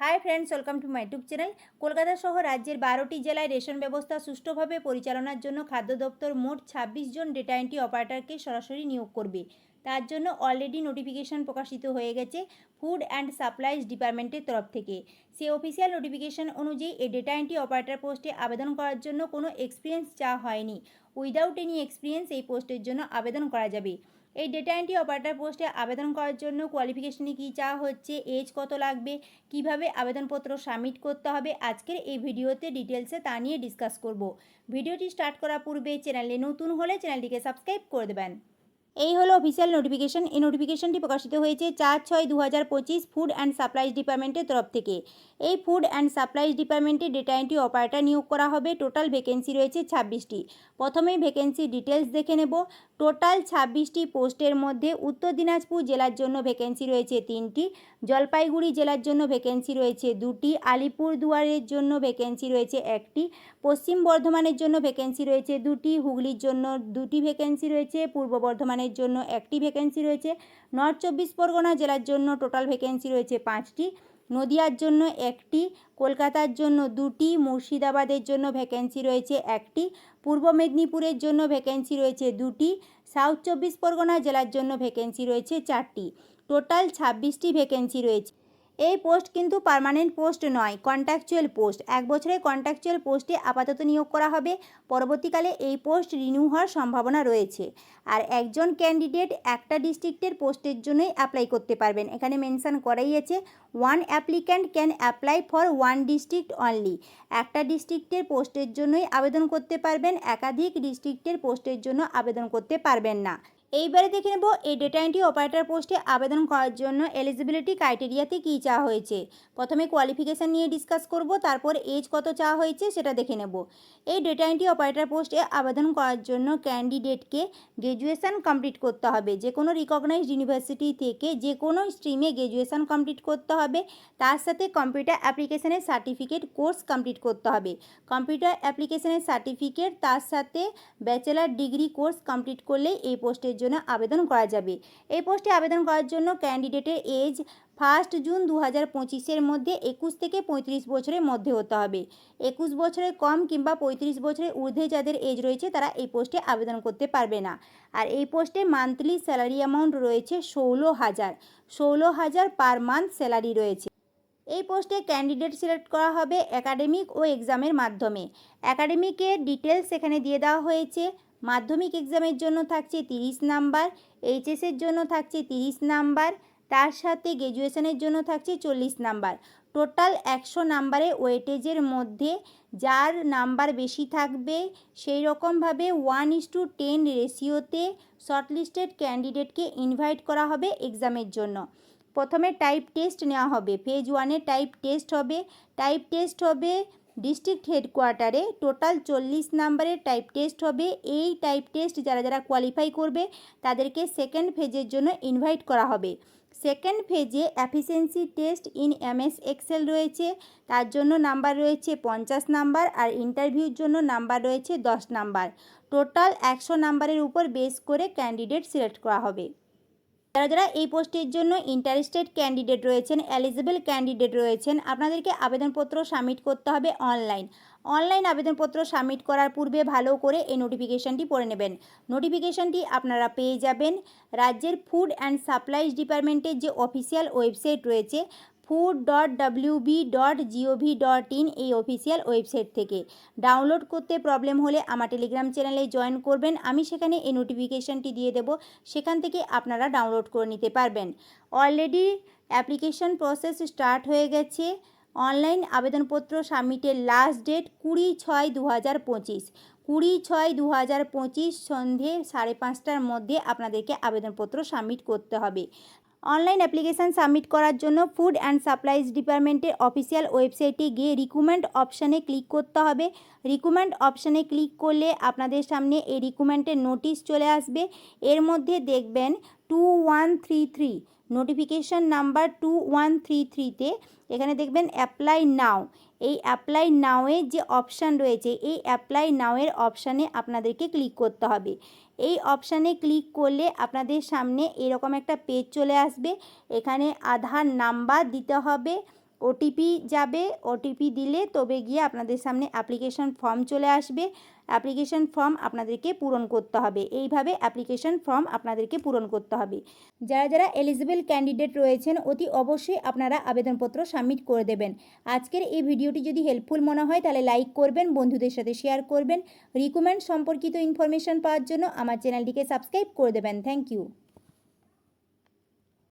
Hi friends welcome to my YouTube channel Kolkata সহ রাজ্যের বারোটি জেলায় রেশন ব্যবস্থা সুষ্ঠুভাবে পরিচালনার জন্য খাদ্য দপ্তর মোট ছাব্বিশ জন ডেটা এন্ট্রি অপারেটরকে সরাসরি নিয়োগ করবে। তার জন্য অলরেডি নোটিফিকেশন প্রকাশিত হয়ে গেছে ফুড অ্যান্ড সাপ্লাইজ ডিপার্টমেন্টের তরফ থেকে। সে অফিসিয়াল নোটিফিকেশন অনুযায়ী এই ডেটা এন্ট্রি অপারেটর পোস্টে আবেদন করার জন্য কোনো এক্সপিরিয়েন্স চাওয়া হয়নি। উইদাউট এনি এক্সপিরিয়েন্স এই পোস্টের জন্য আবেদন করা যাবে। এই ডেটা এন্ট্রি অপারেটর পোস্টে আবেদন করার জন্য কোয়ালিফিকেশনে কী চাওয়া হচ্ছে এজ কত লাগবে, কীভাবে আবেদনপত্র সাবমিট করতে হবে, আজকের এই ভিডিওতে ডিটেলসে তা নিয়ে ডিসকাস করব। ভিডিওটি স্টার্ট করার পূর্বে চ্যানেলে নতুন হলে চ্যানেলটিকে সাবস্ক্রাইব করে দেবেন। এই হলো অফিসিয়াল নোটিফিকেশন এই নোটিফিকেশনটি প্রকাশিত হয়েছে চার ছয় দু হাজার পঁচিশ ফুড অ্যান্ড সাপ্লাইজ ডিপার্টমেন্টের তরফ থেকে। এই ফুড অ্যান্ড সাপ্লাইজ ডিপার্টমেন্টে ডেটা এন্ট্রি অপারেটর নিয়োগ করা হবে। টোটাল ভ্যাকেন্সি রয়েছে ছাব্বিশটি। প্রথমেই ভ্যাকেন্সি ডিটেলস দেখে নেব। টোটাল ছাব্বিশটি পোস্টের মধ্যে উত্তর দিনাজপুর জেলার জন্য ভ্যাকেন্সি রয়েছে তিনটি। জলপাইগুড়ি জেলার জন্য ভ্যাকেন্সি রয়েছে দুটি, আলিপুরদুয়ারের জন্য ভ্যাকেন্সি রয়েছে একটি, পশ্চিম বর্ধমানের জন্য ভ্যাকেন্সি রয়েছে দুটি, হুগলির জন্য দুটি ভ্যাকেন্সি রয়েছে, পূর্ব বর্ধমানের জন্য একটি ভ্যাকেন্সি রয়েছে নর্থ চব্বিশ পরগনা জেলার জন্য টোটাল ভ্যাকেন্সি রয়েছে পাঁচটি, নদিয়ার জন্য একটি, কলকাতার জন্য দুটি, মুর্শিদাবাদের জন্য ভ্যাকেন্সি রয়েছে একটি, পূর্ব মেদিনীপুরের জন্য ভ্যাকেন্সি রয়েছে দুটি সাউথ চব্বিশ পরগনা জেলার জন্য ভ্যাকেন্সি রয়েছে চারটি। টোটাল ছাব্বিশটি ভ্যাকেন্সি রয়েছে। এই পোস্ট কিন্তু পার্মানেন্ট পোস্ট নয় কন্ট্রাকচুয়াল পোস্ট। এক বছরের কন্ট্রাকচুয়াল পোস্টে আপাতত নিয়োগ করা হবে। পরবর্তীকালে এই পোস্ট রিনিউ হওয়ার সম্ভাবনা রয়েছে। আর একজন ক্যান্ডিডেট একটা ডিস্ট্রিক্টের পোস্টের জন্যই অ্যাপ্লাই করতে পারবেন। এখানে মেনশন করাই আছে one applicant can apply for one district only একটা ডিস্ট্রিক্টের পোস্টের জন্যই আবেদন করতে পারবেন, একাধিক ডিস্ট্রিক্টের পোস্টের জন্য আবেদন করতে পারবেন না। এইবারে দেখে নেব এই ডেটা এন্ট্রি অপারেটর পোস্টে আবেদন করার জন্য এলিজিবিলিটি ক্রাইটেরিয়াতে কী চাওয়া হয়েছে। প্রথমে কোয়ালিফিকেশান নিয়ে ডিসকাস করব, তারপর এজ কত চাওয়া হয়েছে সেটা দেখে নেব। এই ডেটা এন্ট্রি অপারেটর পোস্টে আবেদন করার জন্য ক্যান্ডিডেটকে গ্র্যাজুয়েশান কমপ্লিট করতে হবে। যে কোনো রিকগনাইজড ইউনিভার্সিটি থেকে যে কোনো স্ট্রিমে গ্র্যাজুয়েশান কমপ্লিট করতে হবে। তার সাথে কম্পিউটার অ্যাপ্লিকেশনের সার্টিফিকেট কোর্স কমপ্লিট করতে হবে। কম্পিউটার অ্যাপ্লিকেশনের সার্টিফিকেট তার সাথে ব্যাচেলার ডিগ্রি কোর্স কমপ্লিট করলে এই পোস্টের জন্য আবেদন করা যাবে। এই পোস্টে আবেদন করার জন্য ক্যান্ডিডেটের এজ ফার্স্ট জুন দু হাজার পঁচিশের মধ্যে একুশ থেকে পঁয়ত্রিশ বছরের মধ্যে হতে হবে। একুশ বছরের কম কিংবা পঁয়ত্রিশ বছরের ঊর্ধ্বে যাদের এজ রয়েছে তারা এই পোস্টে আবেদন করতে পারবে না। আর এই পোস্টে মান্থলি স্যালারি অ্যামাউন্ট রয়েছে ষোলো হাজার। ষোলো হাজার পার মান্থ স্যালারি রয়েছে। এই পোস্টে ক্যান্ডিডেট সিলেক্ট করা হবে একাডেমিক ও এক্সামের মাধ্যমে। একাডেমিকের ডিটেলস এখানে দিয়ে দেওয়া হয়েছে। মাধ্যমিক এক্সামের জন্য থাকছে তিরিশ নাম্বার এইচএসের জন্য থাকছে তিরিশ নাম্বার, তার সাথে গ্র্যাজুয়েশনের জন্য থাকছে চল্লিশ নাম্বার। টোটাল একশো নাম্বারে ওয়েটেজের মধ্যে যার নাম্বার বেশি থাকবে, সেই রকমভাবে ওয়ান ইস টু টেন রেশিওতে শর্টলিস্টেড ক্যান্ডিডেটকে ইনভাইট করা হবে এক্সামের জন্য। প্রথমে টাইপ টেস্ট নেওয়া হবে ফেজ ওয়ানে টাইপ টেস্ট হবে টাইপ টেস্ট হবে ডিস্ট্রিক্ট হেডকোয়ার্টারে টোটাল চল্লিশ নাম্বারের টাইপ টেস্ট হবে। এই টাইপ টেস্ট যারা যারা কোয়ালিফাই করবে, তাদেরকে সেকেন্ড ফেজের জন্য ইনভাইট করা হবে। সেকেন্ড ফেজে efficiency test in MS Excel রয়েছে, তার জন্য নাম্বার রয়েছে পঞ্চাশ নাম্বার আর ইন্টারভিউর জন্য নাম্বার রয়েছে দশ নাম্বার। টোটাল একশো নাম্বারের উপর বেস করে ক্যান্ডিডেট সিলেক্ট করা হবে। যারা যারা এই পোস্টের জন্য ইন্টারেস্টেড ক্যান্ডিডেট রয়েছেন এলিজিবল ক্যান্ডিডেট রয়েছেন, আপনাদেরকে আবেদনপত্র সাবমিট করতে হবে অনলাইন অনলাইন আবেদনপত্র সাবমিট করার পূর্বে ভালো করে এই নোটিফিকেশানটি পড়ে নেবেন। নোটিফিকেশানটি আপনারা পেয়ে যাবেন। রাজ্যের ফুড অ্যান্ড সাপ্লাইজ ডিপার্টমেন্টের যে অফিসিয়াল ওয়েবসাইট রয়েছে food dot WB dot GOV dot in এই অফিসিয়াল ওয়েবসাইট থেকে। ডাউনলোড করতে প্রবলেম হলে আমার টেলিগ্রাম চ্যানেলে জয়েন করবেন। আমি সেখানে এই নোটিফিকেশানটি দিয়ে দেব। সেখান থেকে আপনারা ডাউনলোড করে নিতে পারবেন। অলরেডি অ্যাপ্লিকেশন প্রসেস স্টার্ট হয়ে গেছে। অনলাইন আবেদনপত্র সাবমিটের লাস্ট ডেট কুড়ি ছয় দু হাজার পঁচিশ। কুড়ি ছয় দু হাজার পঁচিশ সন্ধে সাড়ে পাঁচটার মধ্যে আপনাদেরকে আবেদনপত্র সাবমিট করতে হবে। অনলাইন অ্যাপ্লিকেশান সাবমিট করার জন্য ফুড অ্যান্ড সাপ্লাইজ ডিপার্টমেন্টের অফিসিয়াল ওয়েবসাইটে গিয়ে রিকুমেন্ট অপশানে ক্লিক করতে হবে। রিকুমেন্ট অপশানে ক্লিক করলে আপনাদের সামনে এই রিকুমেন্টের নোটিশ চলে আসবে। এর মধ্যে দেখবেন two one three three. Notification number two one three থ্রিতে এখানে দেখবেন অ্যাপ্লাই নাও এই অ্যাপ্লাই নাওয়ের যে অপশান রয়েছে, এই অ্যাপ্লাই নাওয়ের অপশানে আপনাদেরকে ক্লিক করতে হবে। এই অপশানে ক্লিক করলে আপনাদের সামনে এরকম একটা পেজ চলে আসবে। এখানে আধার নাম্বার দিতে হবে ওটিপি যাবে ওটিপি দিলে তবে গিয়ে আপনাদের সামনে অ্যাপ্লিকেশন ফর্ম চলে আসবে। অ্যাপ্লিকেশন ফর্ম আপনাদেরকে পূরণ করতে হবে। এইভাবে অ্যাপ্লিকেশন ফর্ম আপনাদেরকে পূরণ করতে হবে। যারা যারা এলিজিবল ক্যান্ডিডেট রয়েছেন, অতি অবশ্যই আপনারা আবেদনপত্র সাবমিট করে দেবেন। আজকের এই ভিডিওটি যদি হেল্পফুল মনে হয়, তাহলে লাইক করবেন, বন্ধুদের সাথে শেয়ার করবেন। রিকমেন্ড সম্পর্কিত ইনফরমেশন পাওয়ার জন্য আমার চ্যানেলটিকে সাবস্ক্রাইব করে দেবেন। Thank you